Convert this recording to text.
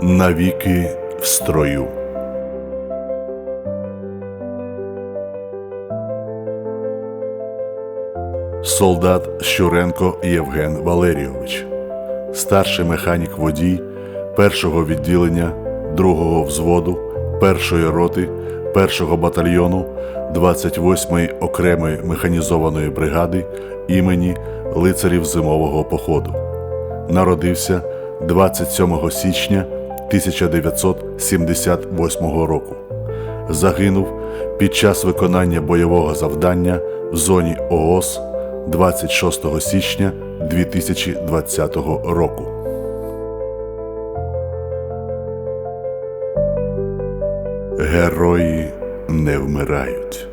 Навіки в строю. Солдат Щуренко Євген Валерійович, старший механік водій першого відділення другого взводу першої роти першого батальйону 28-ї окремої механізованої бригади імені лицарів зимового походу. Народився 27 січня 1978 року. Загинув під час виконання бойового завдання в зоні ООС 26 січня 2020 року. Герої не вмирають.